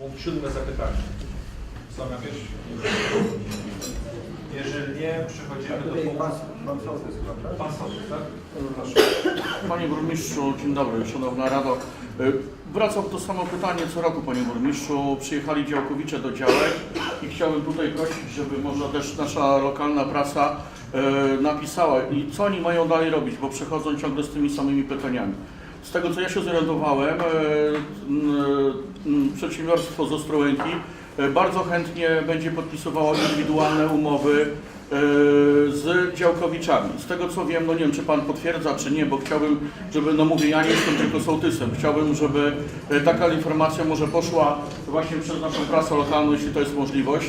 Punkt siódme zapytanie. Są jakieś? Jeżeli nie, przechodzimy do punktu... Pan tak? Pan tak? Proszę. Panie Burmistrzu, dzień dobry, Szanowna Rado. Y, Wracam to samo pytanie co roku, Panie Burmistrzu. Przyjechali działkowicze do działek i chciałbym tutaj prosić, żeby może też nasza lokalna prasa y, napisała i co oni mają dalej robić, bo przechodzą ciągle z tymi samymi pytaniami. Z tego co ja się zorientowałem, y, y, przedsiębiorstwo z Ostrołęki y, bardzo chętnie będzie podpisywało indywidualne umowy e, z działkowiczami. Z tego co wiem, no nie wiem czy Pan potwierdza czy nie, bo chciałbym, żeby, no mówię, ja nie jestem tylko sołtysem, chciałbym, żeby e, taka informacja może poszła właśnie przez naszą prasę lokalną, jeśli to jest możliwość.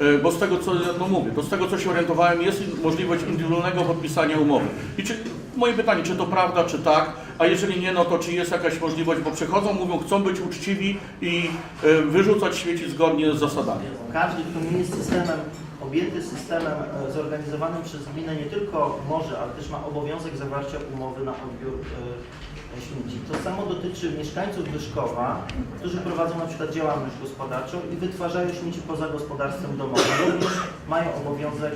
E, Bo z tego co, no mówię, bo z tego co się orientowałem jest możliwość indywidualnego podpisania umowy. I czy, moje pytanie, czy to prawda, czy tak, a jeżeli nie, no to czy jest jakaś możliwość, bo przychodzą, mówią, chcą być uczciwi i e, wyrzucać śmieci zgodnie z zasadami. Każdy, kto nie jest systemem, objęty systemem e, zorganizowanym przez gminę, nie tylko może, ale też ma obowiązek zawarcia umowy na odbiór e, śmieci. To samo dotyczy mieszkańców Wyszkowa, którzy prowadzą na przykład działalność gospodarczą i wytwarzają śmieci poza gospodarstwem domowym. Również mają obowiązek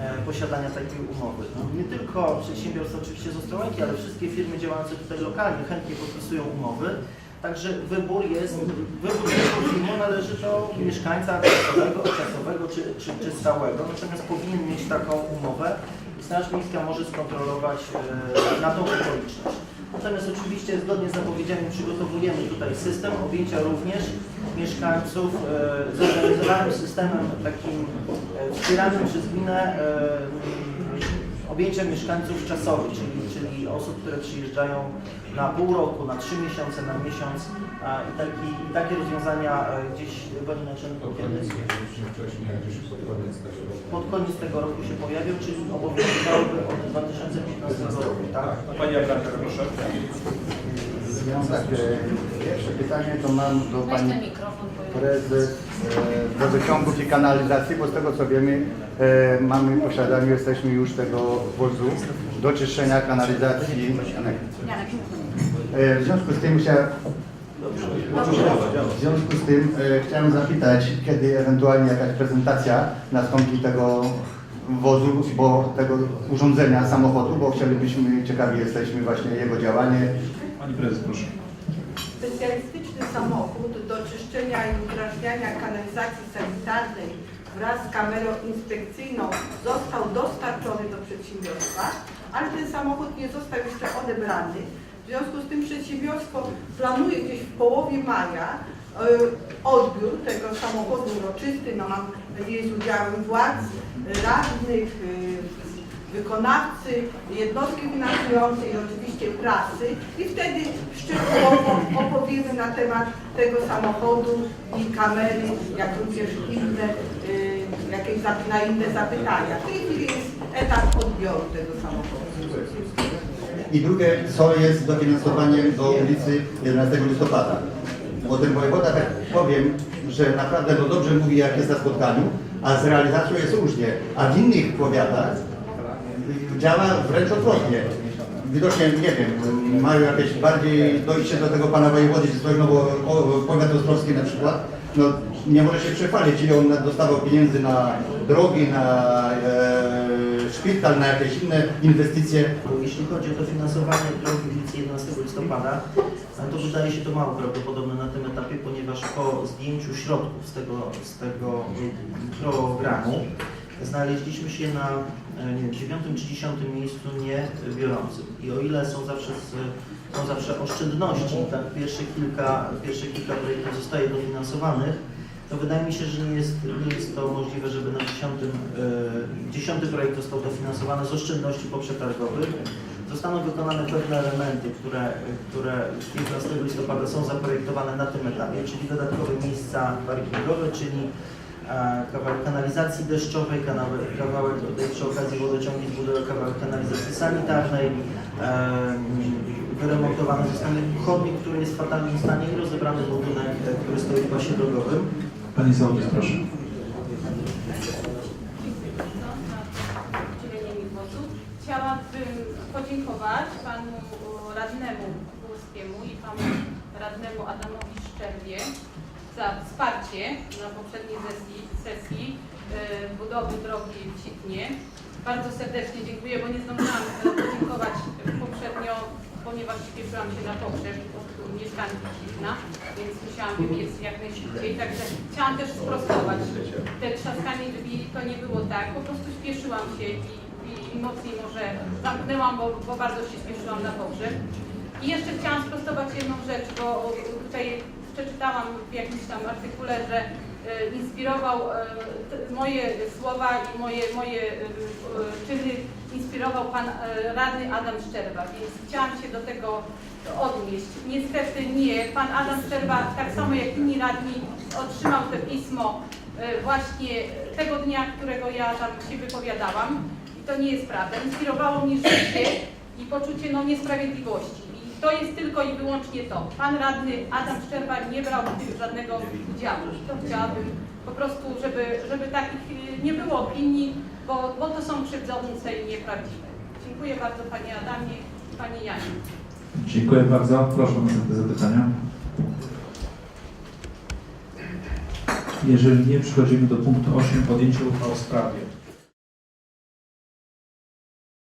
e, posiadania takiej umowy. No, nie tylko przedsiębiorstwa oczywiście z Ostrołęki, ale wszystkie firmy działające tutaj lokalnie chętnie podpisują umowy. Także wybór jest, wybór tego firmu należy do mieszkańca czasowego, czasowego czy, czy, czy stałego, natomiast powinien mieć taką umowę i Straż Miejska może skontrolować e, na tą okoliczność. Natomiast oczywiście zgodnie z zapowiedziami przygotowujemy tutaj system objęcia również mieszkańców e, zorganizowanym systemem takim e, wspieranym przez gminę e, objęcia mieszkańców czasowych, czyli, czyli osób, które przyjeżdżają na pół roku, na trzy miesiące, na miesiąc a, i, taki, i takie rozwiązania e, gdzieś Panie Naczelniku kiedy pod koniec tego roku się pojawią, czyli obowiązywałyby od 2015 roku, tak? Pani Abranka, proszę. E, pierwsze pytanie to mam do Pani Prezes e, do wyciągów i kanalizacji, bo z tego co wiemy e, mamy w posiadaniu, jesteśmy już tego wozu do czyszczenia kanalizacji. E, W związku z tym chciałem w związku z tym chciałem zapytać, kiedy ewentualnie jakaś prezentacja nastąpi tego wozu, bo tego urządzenia samochodu, bo chcielibyśmy, ciekawi jesteśmy właśnie jego działanie. Pani Prezes, proszę. Specjalistyczny samochód do czyszczenia i udrażniania kanalizacji sanitarnej wraz z kamerą inspekcyjną został dostarczony do przedsiębiorstwa, ale ten samochód nie został jeszcze odebrany. W związku z tym przedsiębiorstwo planuje gdzieś w połowie maja odbiór tego samochodu uroczysty, no mam nadzieję z udziałem władz, e, radnych, e, wykonawcy, jednostki finansującej i oczywiście prasy i wtedy szczegółowo opowiemy na temat tego samochodu i kamery, jak również inne, y, jakieś zap- na inne zapytania. W tej chwili jest etap odbioru tego samochodu. I drugie, co jest dofinansowaniem do ulicy 11 listopada? Ten wojewoda, tak powiem, że naprawdę no dobrze mówi, jak jest na spotkaniu, a z realizacją jest różnie. A w innych powiatach działa wręcz odwrotnie. Widocznie, nie wiem, mają jakieś bardziej dojście do tego pana wojewody, czy coś, no bo powiat ostrowski na przykład, no nie może się przechwalić, ile on dostawał pieniędzy na drogi, na e, szpital, na jakieś inne inwestycje. Jeśli chodzi o dofinansowanie drogi ulicy 11 listopada, to wydaje się to mało prawdopodobne na tym etapie, ponieważ po zdjęciu środków z tego, z tego programu znaleźliśmy się na e, nie wiem, 9 czy 10 miejscu nie biorącym. I o ile są zawsze, są zawsze oszczędności, tak pierwsze kilka, pierwsze kilka projektów zostaje dofinansowanych, to wydaje mi się, że nie jest, nie jest to możliwe, żeby na 10, e, 10 projekt został dofinansowany z oszczędności poprzetargowych. Zostaną wykonane pewne elementy, które, które 15 listopada są zaprojektowane na tym etapie, czyli dodatkowe miejsca parkingowe, czyli e, kawałek kanalizacji deszczowej, kawałek tutaj przy okazji wodociągi zbudował kawałek kanalizacji sanitarnej, e, wyremontowany zostanie chodnik, który jest w fatalnym stanie i rozebrany budynek, e, który stoi w pasie drogowym. Pani Sołtys, proszę. Chciałabym podziękować panu radnemu Górskiemu i panu radnemu Adamowi Szczerbie za wsparcie na poprzedniej sesji, sesji budowy drogi w Sitnie. Bardzo serdecznie dziękuję, bo nie zdążyłam podziękować poprzednio, ponieważ śpieszyłam się na pogrzeb mieszkańców Sitna, więc musiałam wybiec jak najszybciej. Także chciałam też sprostować te trzaskanie drzwi, to nie było tak, po prostu śpieszyłam się i, i mocniej może zamknęłam, bo, bo bardzo się śpieszyłam na pogrzeb. I jeszcze chciałam sprostować jedną rzecz, bo tutaj przeczytałam w jakimś tam artykule, że e, inspirował e, moje słowa i moje, moje e, czyny inspirował pan radny Adam Szczerba, więc chciałam się do tego odnieść. Niestety nie. Pan Adam Szczerba, tak samo jak inni radni, otrzymał to pismo właśnie tego dnia, którego ja tam się wypowiadałam. I to nie jest prawda. Inspirowało mnie życie i poczucie no, niesprawiedliwości. To jest tylko i wyłącznie to. Pan radny Adam Szczerba nie brał w tym żadnego udziału. To chciałabym po prostu, żeby, żeby takich y, nie było opinii, bo, bo to są krzywdzące i nieprawdziwe. Dziękuję bardzo Panie Adamie i Pani Janie. Dziękuję bardzo. Proszę o następne zapytania. Jeżeli nie, przechodzimy do punktu 8. Podjęcie uchwał w sprawie